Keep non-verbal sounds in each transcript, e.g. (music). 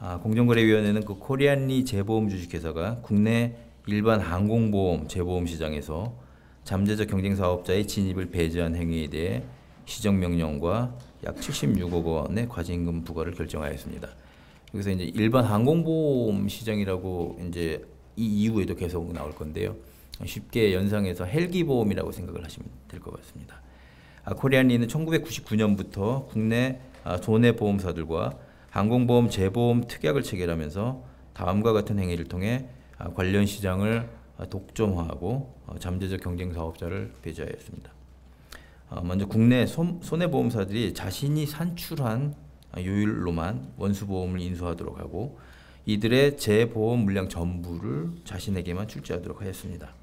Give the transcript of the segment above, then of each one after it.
아, 공정거래위원회는 그 코리안리 재보험 주식회사가 국내 일반 항공보험 재보험 시장에서 잠재적 경쟁 사업자의 진입을 배제한 행위에 대해 시정명령과 약 76억 원의 과징금 부과를 결정하였습니다. 여기서 이제 일반 항공보험 시장이라고 이제 이 이후에도 계속 나올 건데요. 쉽게 연상해서 헬기보험이라고 생각을 하시면 될 것 같습니다. 아, 코리안리는 1999년부터 국내 아, 손해보험사들과 항공보험 재보험 특약을 체결하면서 다음과 같은 행위를 통해 아, 관련 시장을 아, 독점화하고 어, 잠재적 경쟁 사업자를 배제하였습니다. 어, 먼저 국내 손, 손해보험사들이 자신이 산출한 요율로만 원수보험을 인수하도록 하고 이들의 재보험 물량 전부를 자신에게만 출제하도록 하였습니다.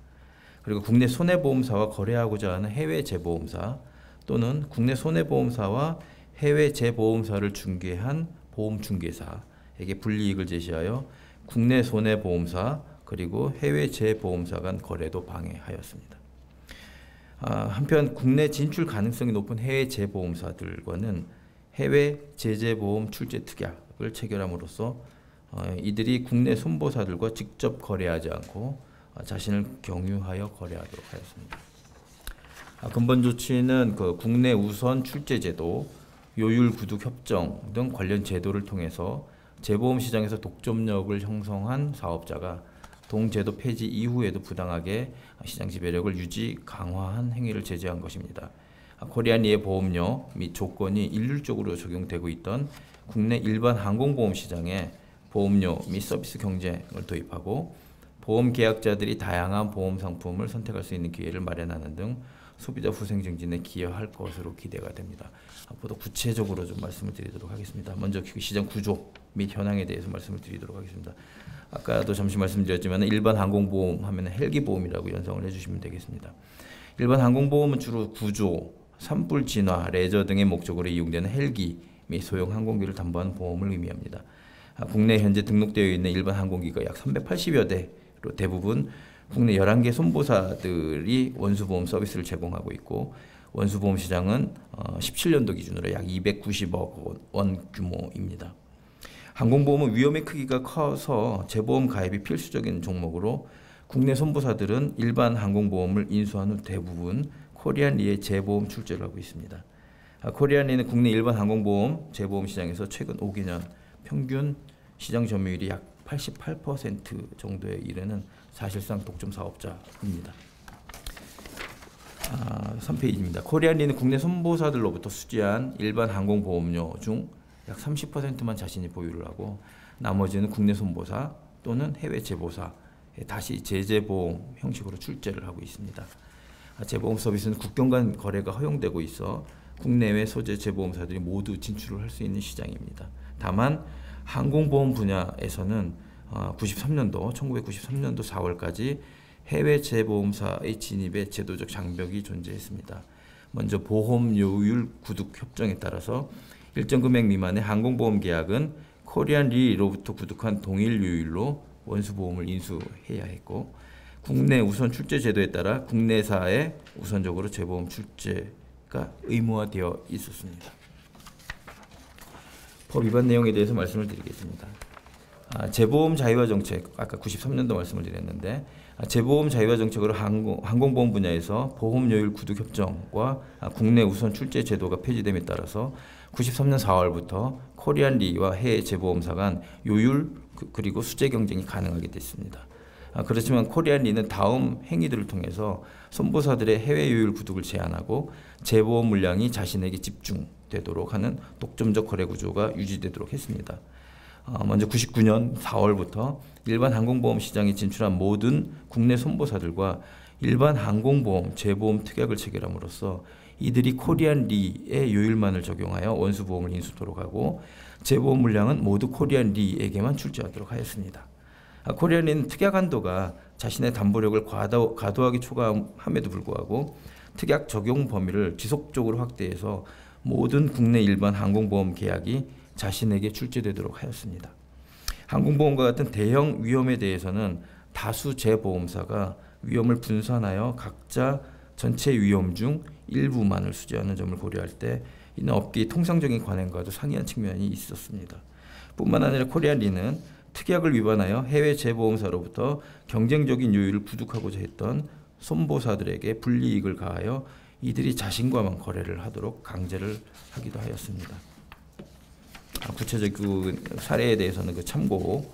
그리고 국내 손해보험사와 거래하고자 하는 해외 재보험사 또는 국내 손해보험사와 해외 재보험사를 중개한 보험 중개사에게 불이익을 제시하여 국내 손해보험사 그리고 해외 재보험사 간 거래도 방해하였습니다. 아, 한편 국내 진출 가능성이 높은 해외 재보험사들과는 해외 제재보험 출제 특약을 체결함으로써 어, 이들이 국내 손보사들과 직접 거래하지 않고 어, 자신을 경유하여 거래하도록 하였습니다. 아, 근본 조치는 그 국내 우선 출제 제도, 요율 구독 협정 등 관련 제도를 통해서 재보험 시장에서 독점력을 형성한 사업자가 동제도 폐지 이후에도 부당하게 시장 지배력을 유지 강화한 행위를 제재한 것입니다. 코리안리의 보험료 및 조건이 일률적으로 적용되고 있던 국내 일반 항공보험 시장에 보험료 및 서비스 경쟁을 도입하고 보험 계약자들이 다양한 보험 상품을 선택할 수 있는 기회를 마련하는 등 소비자 후생 증진에 기여할 것으로 기대가 됩니다. 앞으로 구체적으로 좀 말씀을 드리도록 하겠습니다. 먼저 그 시장 구조 및 현황에 대해서 말씀을 드리도록 하겠습니다. 아까도 잠시 말씀드렸지만 일반 항공보험 하면 헬기보험이라고 연상을 해주시면 되겠습니다. 일반 항공보험은 주로 구조, 산불 진화, 레저 등의 목적으로 이용되는 헬기 및 소형 항공기를 담보하는 보험을 의미합니다. 아, 국내 현재 등록되어 있는 일반 항공기가 약 380여 대 로 대부분 국내 11개 손보사들이 원수보험 서비스를 제공하고 있고 원수보험 시장은 17년도 어, 기준으로 약 290억 원 규모입니다. 항공보험은 위험의 크기가 커서 재보험 가입이 필수적인 종목으로 국내 손보사들은 일반 항공보험을 인수한 후 대부분 코리안리의 재보험 출제를 하고 있습니다. 아, 코리안리는 국내 일반 항공보험 재보험 시장에서 최근 5개년 평균 시장 점유율이 약 88% 정도에 이르는 사실상 독점 사업자입니다. 아, 3페이지입니다. 코리안리는 국내 선보사들로부터 수지한 일반 항공보험료 중 약 30%만 자신이 보유를 하고 나머지는 국내 선보사 또는 해외 재보사 다시 재재보험 형식으로 출제를 하고 있습니다. 아, 재보험 서비스는 국경 간 거래가 허용되고 있어 국내외 소재 재보험사들이 모두 진출을 할 수 있는 시장입니다. 다만 항공보험 분야에서는 93년도 어, 1993년도 4월까지 해외 재보험사의 진입에 제도적 장벽이 존재했습니다. 먼저 보험료율 구독 협정에 따라서 일정 금액 미만의 항공보험 계약은 코리안 리로부터 구독한 동일 요율로 원수보험을 인수해야 했고 국내 우선 출제 제도에 따라 국내사에 우선적으로 재보험 출제가 의무화되어 있었습니다. 법 위반 내용에 대해서 말씀을 드리겠습니다. 아, 재보험 자유화 정책 아까 93년도 말씀을 드렸는데 아, 재보험 자유화 정책으로 항공, 항공보험 분야에서 보험료율 구독 협정과 아, 국내 우선 출제 제도가 폐지됨에 따라서 93년 4월부터 코리안 리와 해외 재보험사 간 요율 그, 그리고 수재 경쟁이 가능하게 됐습니다. 아, 그렇지만 코리안 리는 다음 행위들을 통해서 선보사들의 해외 요율 구독을 제한하고 재보험 물량이 자신에게 집중 되도록 하는 독점적 거래 구조가 유지되도록 했습니다. 어, 먼저 99년 4월부터 일반 항공보험 시장에 진출한 모든 국내 손보사들과 일반 항공보험 재보험 특약을 체결함으로써 이들이 코리안 리의 요율만을 적용하여 원수보험을 인수토록 하고 재보험 물량은 모두 코리안 리에게만 출제하도록 하였습니다. 아, 코리안 리는 특약 한도가 자신의 담보력을 과도, 과도하게 초과함에도 불구하고 특약 적용 범위를 지속적으로 확대해서 모든 국내 일반 항공보험 계약이 자신에게 출제되도록 하였습니다. 항공보험과 같은 대형 위험에 대해서는 다수 재보험사가 위험을 분산하여 각자 전체 위험 중 일부만을 수지하는 점을 고려할 때 이는 업계의 통상적인 관행과도 상이한 측면이 있었습니다. 뿐만 아니라 코리안리는 특약을 위반하여 해외 재보험사로부터 경쟁적인 요율을 부족하고자 했던 손보사들에게 불이익을 가하여 이들이 자신과만 거래를 하도록 강제를 하기도 하였습니다. 아, 구체적 그 사례에 대해서는 그 참고로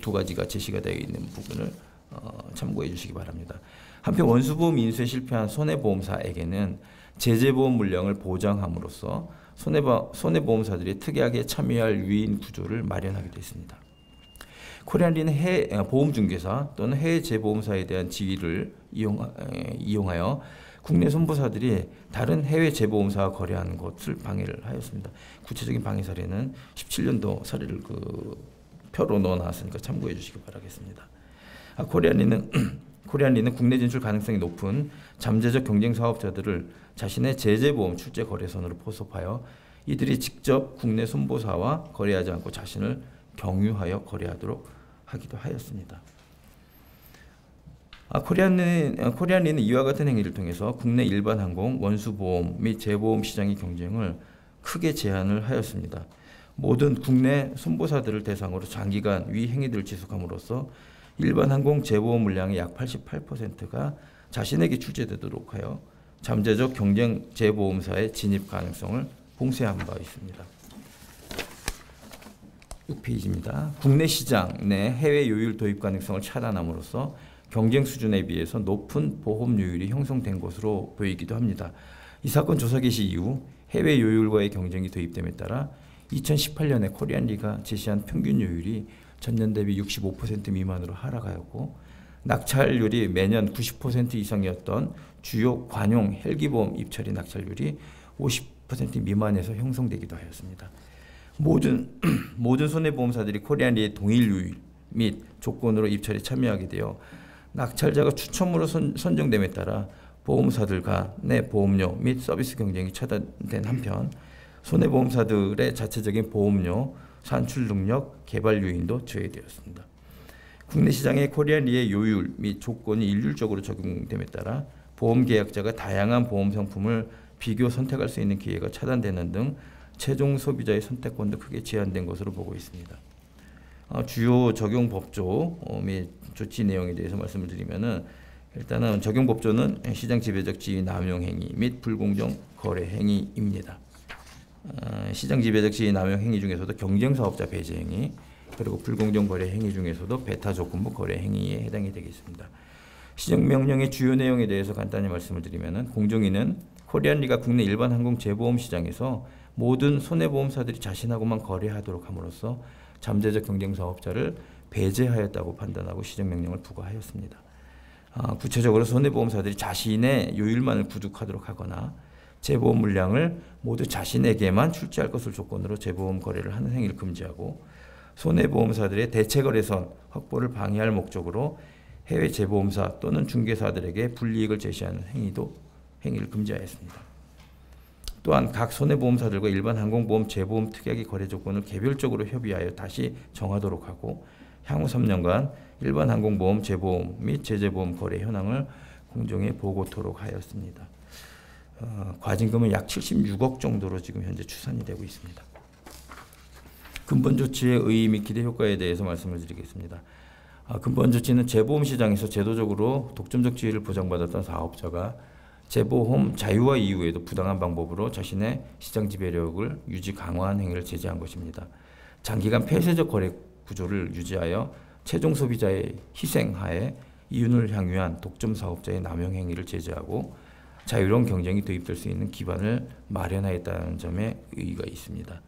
두 가지가 제시가 되어 있는 부분을 어, 참고해 주시기 바랍니다. 한편 원수보험 인수에 실패한 손해보험사에게는 제재보험 물량을 보장함으로써 손해보, 손해보험사들이 특이하게 참여할 유인 구조를 마련하기도 했습니다. 코리안리는 해 어, 보험 중개사 또는 해외 재보험사에 대한 지위를 이용, 이용하여 국내 손보사들이 다른 해외 재보험사와 거래하는 것을 방해를 하였습니다. 구체적인 방해 사례는 17년도 사례를 그 표로 넣어놨으니까 참고해 주시기 바라겠습니다. 아, 코리안리는 (clears throat) 코리안리는 국내 진출 가능성이 높은 잠재적 경쟁 사업자들을 자신의 제재보험 출제 거래선으로 포섭하여 이들이 직접 국내 손보사와 거래하지 않고 자신을 경유하여 거래하도록 하기도 하였습니다. 아, 코리안리는, 아, 코리안리는 이와 같은 행위를 통해서 국내 일반 항공, 원수보험 및 재보험 시장의 경쟁을 크게 제한을 하였습니다. 모든 국내 손보사들을 대상으로 장기간 위 행위들을 지속함으로써 일반 항공 재보험 물량의 약 88%가 자신에게 출제되도록 하여 잠재적 경쟁 재보험사의 진입 가능성을 봉쇄한 바 있습니다. 6페이지입니다. 국내 시장 내 해외 요율 도입 가능성을 차단함으로써 경쟁 수준에 비해서 높은 보험료율이 형성된 것으로 보이기도 합니다. 이 사건 조사 개시 이후 해외 요율과의 경쟁이 도입됨에 따라 2018년에 코리안리가 제시한 평균 요율이 전년 대비 65% 미만으로 하락하였고 낙찰률이 매년 90% 이상이었던 주요 관용 헬기보험 입찰의 낙찰률이 50% 미만에서 형성되기도 하였습니다. 모든 (clears throat) 모든 손해보험사들이 코리안리의 동일 요율 및 조건으로 입찰에 참여하게 되어 낙찰자가 추첨으로 선, 정됨에 따라 보험사들 간의 보험료 및 서비스 경쟁이 차단된 한편 손해보험사들의 자체적인 보험료 산출 능력, 개발 요인도 저해되었습니다. 국내 시장의 코리안리의 요율 및 조건이 일률적으로 적용됨에 따라 보험 계약자가 다양한 보험 상품을 비교 선택할 수 있는 기회가 차단되는 등 최종 소비자의 선택권도 크게 제한된 것으로 보고 있습니다. 어, 주요 적용 법조 어, 및 조치 내용에 대해서 말씀을 드리면은 일단은 적용 법조는 시장 지배적 지위 남용 행위 및 불공정 거래 행위입니다. 어, 시장 지배적 지위 남용 행위 중에서도 경쟁 사업자 배제 행위 그리고 불공정 거래 행위 중에서도 배타 조건부 거래 행위에 해당이 되겠습니다. 시정 명령의 주요 내용에 대해서 간단히 말씀을 드리면은 공정위는 코리안리가 국내 일반 항공 재보험 시장에서 모든 손해보험사들이 자신하고만 거래하도록 함으로써 잠재적 경쟁 사업자를 배제하였다고 판단하고 시정 명령을 부과하였습니다. 아, 구체적으로 손해보험사들이 자신의 요율만을 구독하도록 하거나 재보험 물량을 모두 자신에게만 출제할 것을 조건으로 재보험 거래를 하는 행위를 금지하고 손해보험사들의 대체거래선 확보를 방해할 목적으로 해외 재보험사 또는 중개사들에게 불이익을 제시하는 행위도 행위를 금지하였습니다. 또한 각 손해보험사들과 일반 항공보험 재보험 특약의 거래 조건을 개별적으로 협의하여 다시 정하도록 하고 향후 3년간 일반 항공보험 재보험 및 제재보험 거래 현황을 공정에 보고토록 하였습니다. 어, 과징금은 약 76억 정도로 지금 현재 추산이 되고 있습니다. 근본 조치의 의의 및 기대 효과에 대해서 말씀을 드리겠습니다. 아, 근본 조치는 재보험 시장에서 제도적으로 독점적 지위를 보장받았던 사업자가 재보험 자유화 이후에도 부당한 방법으로 자신의 시장 지배력을 유지 강화한 행위를 제재한 것입니다. 장기간 폐쇄적 거래 구조를 유지하여 최종 소비자의 희생하에 이윤을 향유한 독점 사업자의 남용 행위를 제재하고 자유로운 경쟁이 도입될 수 있는 기반을 마련하였다는 점에 의의가 있습니다.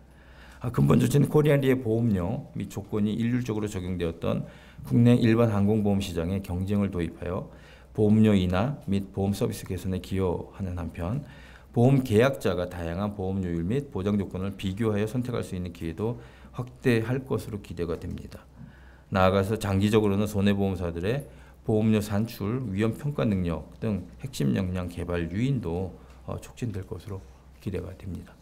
아, 근본 조치는 코리안리의 보험료 및 조건이 일률적으로 적용되었던 국내 일반 항공보험 시장에 경쟁을 도입하여 보험료 인하 및 보험 서비스 개선에 기여하는 한편 보험 계약자가 다양한 보험료율 및 보장 조건을 비교하여 선택할 수 있는 기회도 확대할 것으로 기대가 됩니다. 나아가서 장기적으로는 손해보험사들의 보험료 산출, 위험 평가 능력 등 핵심 역량 개발 유인도 어, 촉진될 것으로 기대가 됩니다.